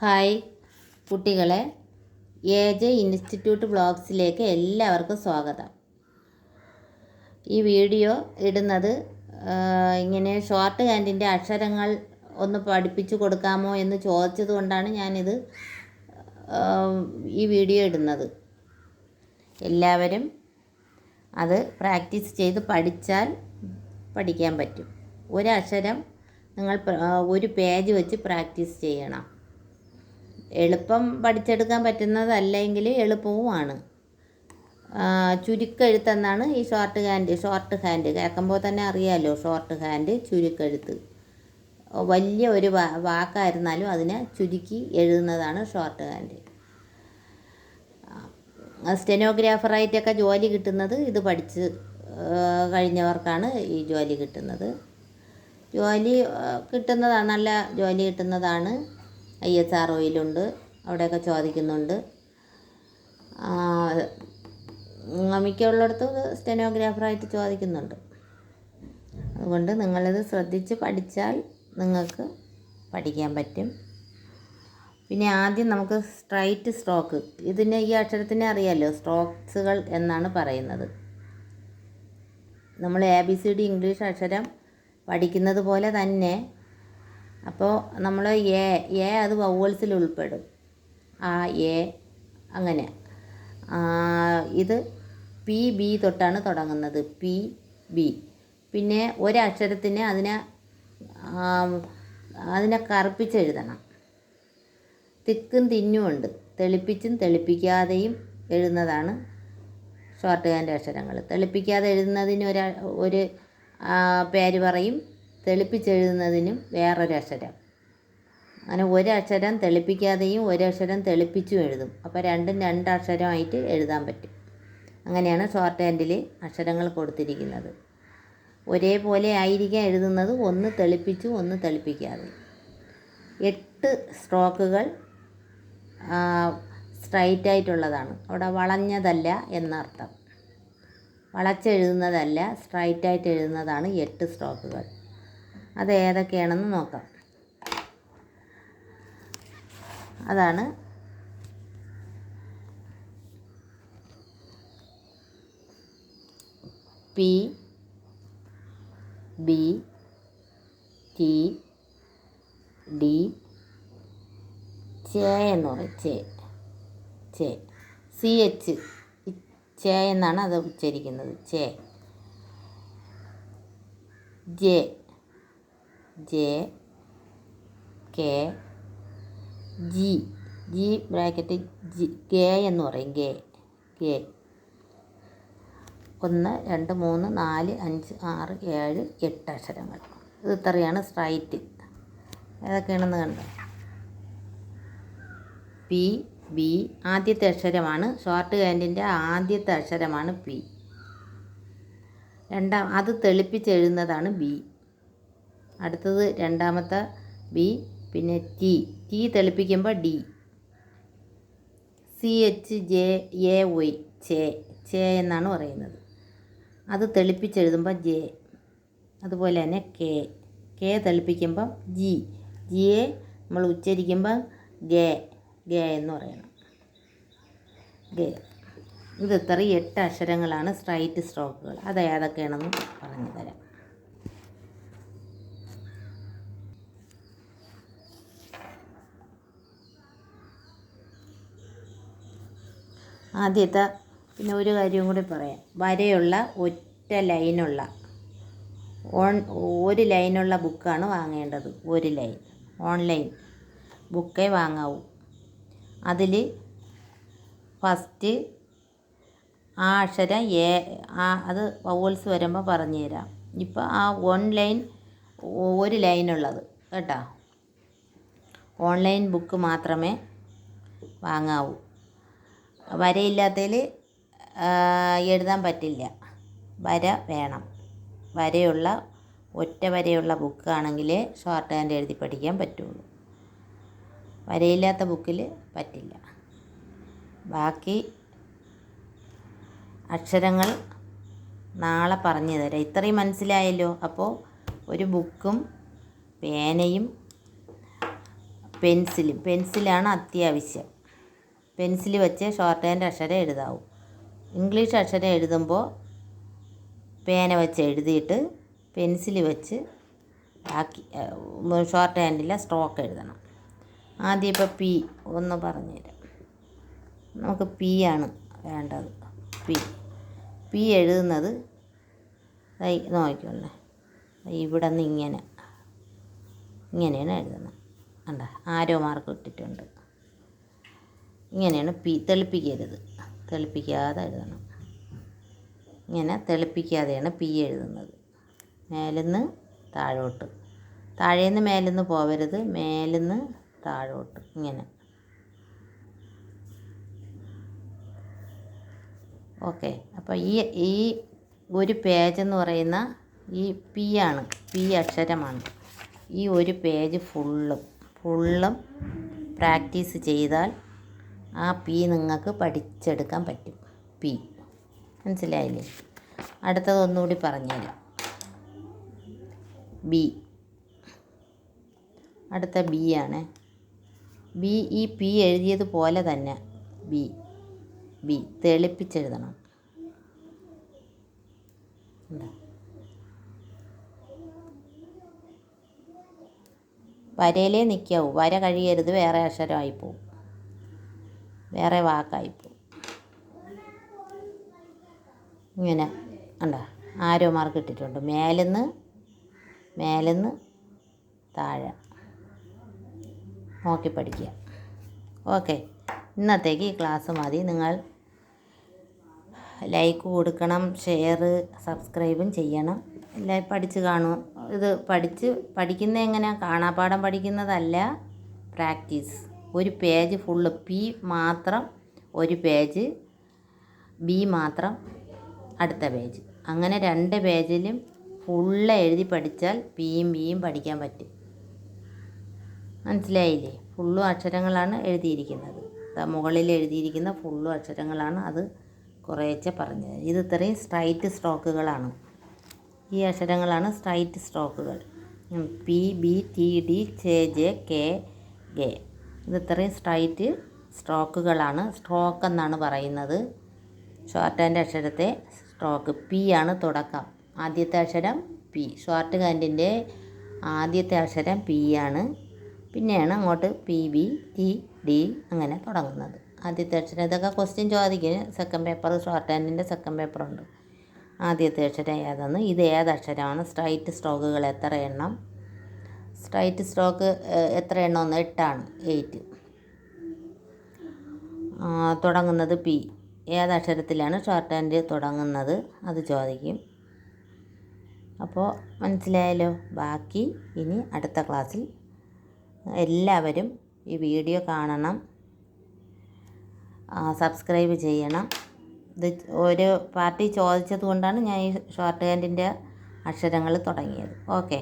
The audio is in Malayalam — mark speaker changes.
Speaker 1: ഹായ് കുട്ടികളെ എ ജെ ഇൻസ്റ്റിറ്റ്യൂട്ട് ബ്ലോഗ്സിലേക്ക് എല്ലാവർക്കും സ്വാഗതം. ഈ വീഡിയോ ഇടുന്നത് ഇങ്ങനെ ഷോർട്ട് ഹാൻഡിന്റെ അക്ഷരങ്ങൾ ഒന്ന് പഠിപ്പിച്ചു കൊടുക്കാമോ എന്ന് ചോദിച്ചത് കൊണ്ടാണ് ഞാനിത് ഈ വീഡിയോ ഇടുന്നത്. എല്ലാവരും അത് പ്രാക്ടീസ് ചെയ്ത് പഠിച്ചാൽ പഠിക്കാൻ പറ്റും. ഒരക്ഷരം നിങ്ങൾ ഒരു പേജ് വെച്ച് പ്രാക്ടീസ് ചെയ്യണം. എളുപ്പം പഠിച്ചെടുക്കാൻ പറ്റുന്നതല്ലെങ്കിൽ എളുപ്പവുമാണ്. ചുരുക്കെഴുത്തെന്നാണ് ഈ ഷോർട്ട് ഹാൻഡ് ഷോർട്ട് ഹാൻഡ് കേൾക്കുമ്പോൾ തന്നെ അറിയാമല്ലോ ഷോർട്ട് ഹാൻഡ് ചുരുക്കെഴുത്ത്. വലിയ ഒരു വാക്കായിരുന്നാലും അതിനെ ചുരുക്കി എഴുതുന്നതാണ് ഷോർട്ട് ഹാൻഡ് സ്റ്റെനോഗ്രാഫറായിട്ടൊക്കെ ജോലി കിട്ടുന്നത് ഇത് പഠിച്ച് കഴിഞ്ഞവർക്കാണ് ഈ ജോലി കിട്ടുന്നത്. ജോലി കിട്ടുന്നതാണ് നല്ല ജോലി കിട്ടുന്നതാണ്. ഐ എസ് ആർ ഒയിലുണ്ട് അവിടെയൊക്കെ ചോദിക്കുന്നുണ്ട്. മിക്കുള്ളിടത്തും സ്റ്റെനോഗ്രാഫറായിട്ട് ചോദിക്കുന്നുണ്ട്. അതുകൊണ്ട് നിങ്ങളിത് ശ്രദ്ധിച്ച് പഠിച്ചാൽ നിങ്ങൾക്ക് പഠിക്കാൻ പറ്റും. പിന്നെ ആദ്യം നമുക്ക് സ്ട്രൈറ്റ് സ്ട്രോക്ക് ഇതിന് ഈ അക്ഷരത്തിനെ അറിയാമല്ലോ സ്ട്രോക്സുകൾ എന്നാണ് പറയുന്നത്. നമ്മൾ A B C D English അക്ഷരം പഠിക്കുന്നത് പോലെ തന്നെ അപ്പോൾ നമ്മൾ എ എ അത് വവ്വൽസിൽ ഉൾപ്പെടും. ആ എ അങ്ങനെ. ഇത് പി ബി തൊട്ടാണ് തുടങ്ങുന്നത്. P B. പിന്നെ ഒരക്ഷരത്തിന് അതിനെ അതിനെ കറുപ്പിച്ചെഴുതണം. തിക്കും തിന്നുമുണ്ട് തെളിപ്പിച്ചും തെളിപ്പിക്കാതെയും എഴുതുന്നതാണ് ഷോർട്ട് ഹാൻഡ് അക്ഷരങ്ങൾ തെളിപ്പിക്കാതെ എഴുതുന്നതിന് ഒരു ഒരു പേര് പറയും. തെളിപ്പിച്ചെഴുതുന്നതിനും വേറൊരു അക്ഷരം അങ്ങനെ ഒരക്ഷരം തെളിപ്പിക്കാതെയും ഒരക്ഷരം തെളിപ്പിച്ചും എഴുതും. അപ്പോൾ രണ്ടും രണ്ടക്ഷരമായിട്ട് എഴുതാൻ പറ്റും. അങ്ങനെയാണ് ഷോർട്ട് ഹാൻഡിൽ അക്ഷരങ്ങൾ കൊടുത്തിരിക്കുന്നത്. ഒരേപോലെ ആയിരിക്കാം എഴുതുന്നത്. ഒന്ന് തെളിപ്പിച്ചു ഒന്ന് തെളിപ്പിക്കാതെ. എട്ട് സ്ട്രോക്കുകൾ സ്ട്രൈറ്റ് ആയിട്ടുള്ളതാണ്. അവിടെ വളഞ്ഞതല്ല എന്നർത്ഥം. വളച്ചെഴുതുന്നതല്ല സ്ട്രൈറ്റ് ആയിട്ട് എഴുതുന്നതാണ് എട്ട് സ്ട്രോക്കുകൾ. അത് ഏതൊക്കെയാണെന്ന് നോക്കാം. അതാണ് പി ബി ടി ഡി ചേ എന്ന് പറയും. Chay chay. C H. Chay എന്നാണ് അത് ഉച്ചരിക്കുന്നത്. Chay. J. J K G G bracket G K എന്ന് പറയും കെ കെ ഒന്ന് രണ്ട് മൂന്ന് നാല് അഞ്ച് ആറ് ഏഴ് എട്ട് അക്ഷരങ്ങൾ. ഇത് ഇത്രയാണ് സ്ട്രൈറ്റ് ഏതൊക്കെയാണെന്ന് കണ്ടോ? പി ബി ആദ്യത്തെ അക്ഷരമാണ്. ഷോർട്ട് ഹാൻഡിന്റെ ആദ്യത്തെ അക്ഷരമാണ് പി രണ്ടാം അത് തെളിപ്പിച്ചെഴുതുന്നതാണ് ബി അടുത്തത് രണ്ടാമത്തെ ബി പിന്നെ T. T തെളിപ്പിക്കുമ്പോൾ D. C H J A Y ചേ. ചേ എന്നാണ് പറയുന്നത്. അത് തെളിപ്പിച്ചെഴുതുമ്പോൾ ജെ. അതുപോലെ തന്നെ കെ. കെ തെളിപ്പിക്കുമ്പം ജി. ജിയെ നമ്മൾ ഉച്ചരിക്കുമ്പോൾ ഗേ. ഗേ എന്ന് പറയണം. ഗേ. ഇത് ഇത്ര എട്ട് അക്ഷരങ്ങളാണ് സ്ട്രൈറ്റ് സ്ട്രോക്കുകൾ. അത് ഏതൊക്കെയാണെന്ന് പറഞ്ഞു തരാം. ആദ്യത്തെ പിന്നെ ഒരു കാര്യം കൂടി പറയാം. വരയുള്ള ഒറ്റ ലൈനുള്ള ഓൺ ഒരു ലൈനുള്ള ബുക്കാണ് വാങ്ങേണ്ടത്. ഒരു ലൈൻ ഓൺലൈൻ ബുക്കേ വാങ്ങാവൂ. അതിൽ ഫസ്റ്റ് ആ അക്ഷരം എ ആ അത് വവോൾസ് വരുമ്പോൾ പറഞ്ഞു തരാം. ഇപ്പോൾ ആ ഓൺലൈൻ ഒരു ലൈനുള്ളത് കേട്ടോ. ഓൺലൈൻ ബുക്ക് മാത്രമേ വാങ്ങാവൂ. വരയില്ലാത്തതിൽ എഴുതാൻ പറ്റില്ല. വര വേണം. വരയുള്ള ഒറ്റ വരയുള്ള ബുക്കാണെങ്കിൽ ഷോർട്ട് ഹാൻഡ് എഴുതി പഠിക്കാൻ പറ്റുള്ളൂ. വരയില്ലാത്ത ബുക്കിൽ പറ്റില്ല. ബാക്കി അക്ഷരങ്ങൾ നാളെ പറഞ്ഞു തരാം. ഇത്രയും മനസ്സിലായല്ലോ? അപ്പോൾ ഒരു ബുക്കും പേനയും പെൻസിലും. പെൻസിലാണ് അത്യാവശ്യം. പെൻസിൽ വെച്ച് ഷോർട്ട് ഹാൻഡ് അക്ഷരം എഴുതാവും. ഇംഗ്ലീഷ് അക്ഷരം എഴുതുമ്പോൾ പേന വെച്ച് എഴുതിയിട്ട് പെൻസിൽ വെച്ച് ബാക്കി ഷോർട്ട് ഹാൻഡിലെ സ്ട്രോക്ക് എഴുതണം. ആദ്യം ഇപ്പോൾ പി ഒന്ന് പറഞ്ഞുതരാം നമുക്ക് പി ആണ് വേണ്ടത്. പി. പി എഴുതുന്നത് നോക്കിക്കൊള്ളേ നോക്കിക്കോളേ. ഇവിടെ നിന്ന് ഇങ്ങനെ. ഇങ്ങനെയാണ് എഴുതണം കണ്ട? ആരോ മാർക്ക് ഇട്ടിട്ടുണ്ട്. ഇങ്ങനെയാണ് പി തെളിപ്പിക്കരുത്. തെളിപ്പിക്കാതെ എഴുതണം. ഇങ്ങനെ തെളിപ്പിക്കാതെയാണ് പി എഴുതുന്നത്. മേലിന്ന് താഴോട്ട്. താഴേന്ന് മേലിന്ന് പോവരുത്. മേലിന്ന് താഴോട്ട്. ഇങ്ങനെ. ഓക്കെ. അപ്പോൾ ഈ ഈ ഒരു പേജ് എന്ന് പറയുന്ന ഈ പി ആണ്. പി അക്ഷരമാണ്. ഈ ഒരു പേജ് ഫുള്ളും ഫുള്ളും പ്രാക്ടീസ് ചെയ്താൽ ആ പി നിങ്ങൾക്ക് പഠിച്ചെടുക്കാൻ പറ്റും. പി. മനസ്സിലായില്ലേ? അടുത്തത് ഒന്നുകൂടി പറഞ്ഞുതരാം. ബി. അടുത്ത ബി ആണ്. ബി ഈ പി എഴുതിയതുപോലെ തന്നെ. ബി. ബി. തെളിപ്പിച്ചെഴുതണം. വരയിലേ നിൽക്കാവൂ. വര കഴിയരുത് വേറെ അക്ഷരമായി പോവും വേറെ വാക്കായി പോവും ഇങ്ങനെ കണ്ടോ? ആരോ മാർക്ക് ഇട്ടിട്ടുണ്ട്. മേലെന്ന് മേലെന്ന് താഴെ. നോക്കി പഠിക്കുക. ഓക്കെ ഇന്നത്തേക്ക് ഈ ക്ലാസ് മതി. നിങ്ങൾ ലൈക്ക് കൊടുക്കണം ഷെയർ സബ്സ്ക്രൈബും ചെയ്യണം. എല്ലാം പഠിച്ച് കാണും. ഇത് പഠിച്ച് പഠിക്കുന്ന എങ്ങനെയാണ് കാണാപ്പാഠം പഠിക്കുന്നതല്ല പ്രാക്ടീസ് ഒരു പേജ് ഫുള്ള് പി മാത്രം ഒരു പേജ് ബി മാത്രം അടുത്ത പേജ്. അങ്ങനെ രണ്ട് പേജിലും ഫുള്ള് എഴുതി പഠിച്ചാൽ പിയും ബിയും പഠിക്കാൻ പറ്റും. മനസ്സിലായില്ലേ? ഫുള്ളും അക്ഷരങ്ങളാണ് എഴുതിയിരിക്കുന്നത്. മുകളിൽ എഴുതിയിരിക്കുന്ന ഫുള്ളും അക്ഷരങ്ങളാണ് അത് കുറേച്ചെ പറഞ്ഞത്. ഇത് ഇത്രയും സ്ട്രൈറ്റ് സ്ട്രോക്കുകളാണ് ഈ അക്ഷരങ്ങളാണ് straight സ്ട്രോക്കുകൾ P B T D chay J K gay. ഇത് ഇത്രയും സ്ട്രൈറ്റ് സ്ട്രോക്കുകളാണ് സ്ട്രോക്ക് എന്നാണ് പറയുന്നത്. ഷോർട്ട് ഹാൻഡ് അക്ഷരത്തെ സ്ട്രോക്ക് പി ആണ് തുടക്കം. ആദ്യത്തെ അക്ഷരം പി ഷോർട്ട് ഹാൻഡിന്റെ ആദ്യത്തെ അക്ഷരം പി ആണ്. പിന്നെയാണ് അങ്ങോട്ട് പി ബി ടി ഡി അങ്ങനെ തുടങ്ങുന്നത്. ആദ്യത്തെ അക്ഷരം ഇതൊക്കെ ക്വസ്റ്റ്യൻ ചോദിക്കും. സെക്കൻഡ് പേപ്പർ ഷോർട്ട് ഹാൻഡിന്റെ സെക്കൻഡ് പേപ്പറുണ്ട് ആദ്യത്തെ അക്ഷരം ഏതെന്ന്? ഇത് ഏത് അക്ഷരമാണ്? സ്ട്രൈറ്റ് സ്ട്രോക്കുകൾ എത്ര എണ്ണം? സ്ട്രൈറ്റ് സ്ട്രോക്ക് എത്ര എണ്ണം ഒന്ന്? എട്ടാണ്. എയ്റ്റ്. തുടങ്ങുന്നത് പി. ഏത് അക്ഷരത്തിലാണ് ഷോർട്ട് ഹാൻഡ് തുടങ്ങുന്നത്? അത് ചോദിക്കും. അപ്പോൾ മനസ്സിലായല്ലോ? ബാക്കി ഇനി അടുത്ത ക്ലാസ്സിൽ എല്ലാവരും ഈ വീഡിയോ കാണണം. സബ്സ്ക്രൈബ് ചെയ്യണം. ഇത് ഒരു പാർട്ടി ചോദിച്ചത് കൊണ്ടാണ് ഞാൻ ഈ ഷോർട്ട് ഹാൻഡിന്റെ അക്ഷരങ്ങൾ തുടങ്ങിയത്. ഓക്കെ.